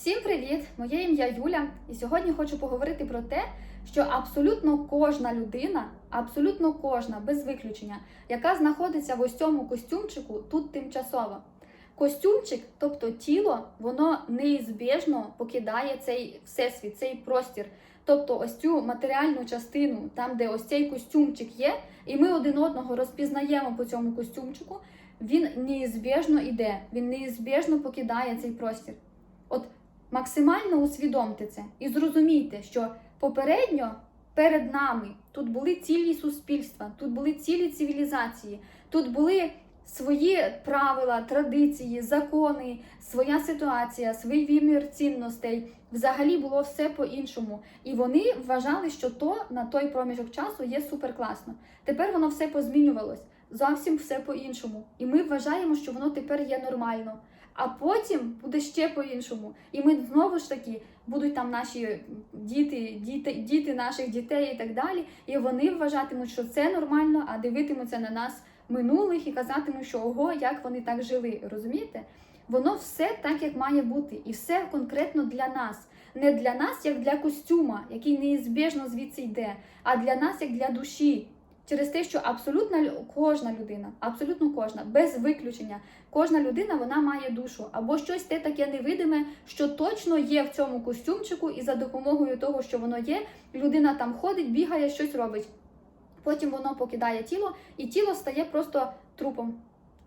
Всім привіт! Моє ім'я Юля, і сьогодні хочу поговорити про те, що абсолютно кожна людина, абсолютно кожна, без виключення, яка знаходиться в ось цьому костюмчику, тут тимчасово. Костюмчик, тобто тіло, воно неізбіжно покидає цей всесвіт, цей простір. Тобто ось цю матеріальну частину, там, де ось цей костюмчик є, і ми один одного розпізнаємо по цьому костюмчику, він неізбіжно йде, він неізбіжно покидає цей простір. Максимально усвідомте це і зрозумійте, що попередньо перед нами тут були цілі суспільства, тут були цілі цивілізації, тут були свої правила, традиції, закони, своя ситуація, свій вимір цінностей. Взагалі було все по-іншому. І вони вважали, що то на той проміжок часу є супер класно. Тепер воно все позмінювалось. Зовсім все по-іншому. І ми вважаємо, що воно тепер є нормально. А потім буде ще по-іншому. І ми знову ж таки будуть там наші діти, діти, діти наших дітей і так далі. І вони вважатимуть, що це нормально, а дивитимуться на нас минулих і казатимуть, що ого, як вони так жили. Розумієте? Воно все так, як має бути, і все конкретно для нас. Не для нас, як для костюма, який неізбіжно звідси йде, а для нас, як для душі. Через те, що абсолютно кожна людина, абсолютно кожна, без виключення, кожна людина вона має душу або щось те таке невидиме, що точно є в цьому костюмчику, і за допомогою того, що воно є, людина там ходить, бігає, щось робить. Потім воно покидає тіло, і тіло стає просто трупом.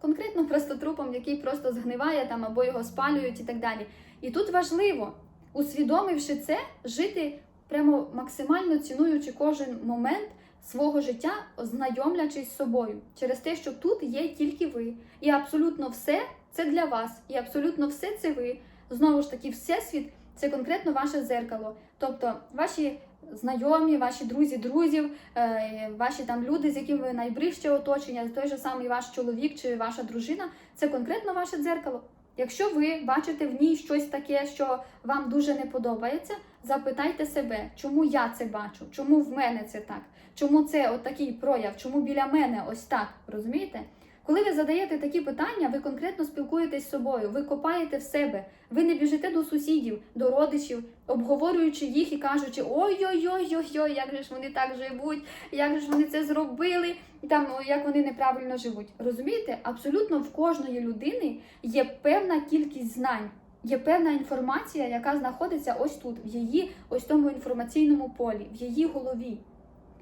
Конкретно просто трупом, який просто згниває там або його спалюють і так далі. І тут важливо, усвідомивши це, жити прямо максимально цінуючи кожен момент свого життя, знайомлячись з собою, через те, що тут є тільки ви, і абсолютно все це для вас, і абсолютно все це ви. Знову ж таки, всесвіт це конкретно ваше зеркало. Тобто ваші знайомі, ваші друзі, друзів, е, ваші там люди, з якими ви найближче оточення, той же самий ваш чоловік чи ваша дружина, це конкретно ваше дзеркало. Якщо ви бачите в ній щось таке, що вам дуже не подобається, запитайте себе, чому я це бачу, чому в мене це так, чому це от прояв, чому біля мене ось так, розумієте? Коли ви задаєте такі питання, ви конкретно спілкуєтесь з собою, ви копаєте в себе, ви не біжите до сусідів, до родичів, обговорюючи їх і кажучи, ой-ой-ой-ой-ой, як же ж вони так живуть, як же ж вони це зробили, там ну, як вони неправильно живуть. Розумієте, абсолютно в кожної людини є певна кількість знань. Є певна інформація, яка знаходиться ось тут, в її ось тому інформаційному полі, в її голові.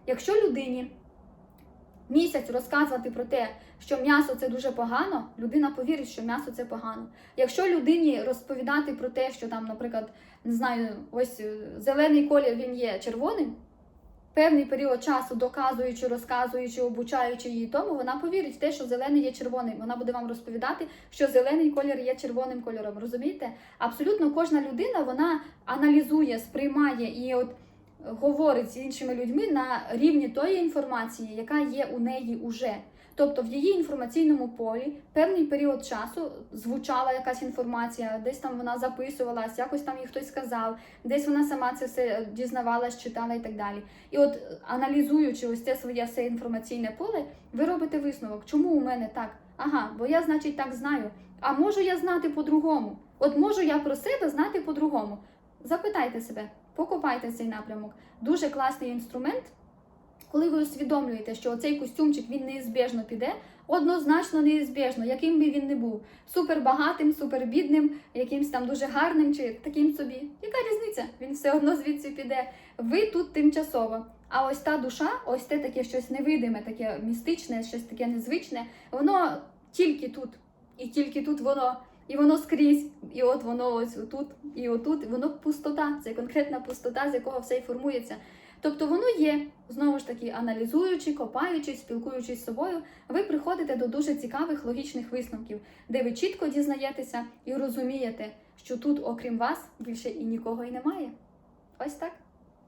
Якщо людині місяць розказувати про те, що м'ясо це дуже погано, людина повірить, що м'ясо це погано. Якщо людині розповідати про те, що там, наприклад, не знаю, ось е, зелений колір він є червоним, певний період часу доказуючи, розказуючи, обучаючи її тому, вона повірить в те, що зелений є червоним. Вона буде вам розповідати, що зелений колір є червоним кольором. Розумієте? Абсолютно кожна людина вона аналізує, сприймає і от говорить з іншими людьми на рівні тої інформації, яка є у неї уже. Тобто в її інформаційному полі певний період часу звучала якась інформація, десь там вона записувалась, якось там їй хтось сказав, десь вона сама це все дізнавалась, читала і так далі. І от аналізуючи ось це своє все інформаційне поле, ви робите висновок, чому у мене так? Ага, бо я, значить, так знаю. А можу я знати по-другому? От можу я про себе знати по-другому. Запитайте себе, покопайте цей напрямок. Дуже класний інструмент. Коли ви усвідомлюєте, що цей костюмчик він неізбіжно піде, однозначно неізбіжно, яким би він не був, супербагатим, супербідним, якимсь там дуже гарним чи таким собі. Яка різниця? Він все одно звідси піде. Ви тут тимчасово. А ось та душа, ось те таке щось невидиме, таке містичне, щось таке незвичне, воно тільки тут. І тільки тут воно, і воно скрізь, і от воно ось тут, і отут, і воно пустота, це конкретна пустота, з якого все й формується. Тобто воно є, знову ж таки, аналізуючи, копаючи, спілкуючись з собою, ви приходите до дуже цікавих логічних висновків, де ви чітко дізнаєтеся і розумієте, що тут, окрім вас, більше і нікого і немає. Ось так.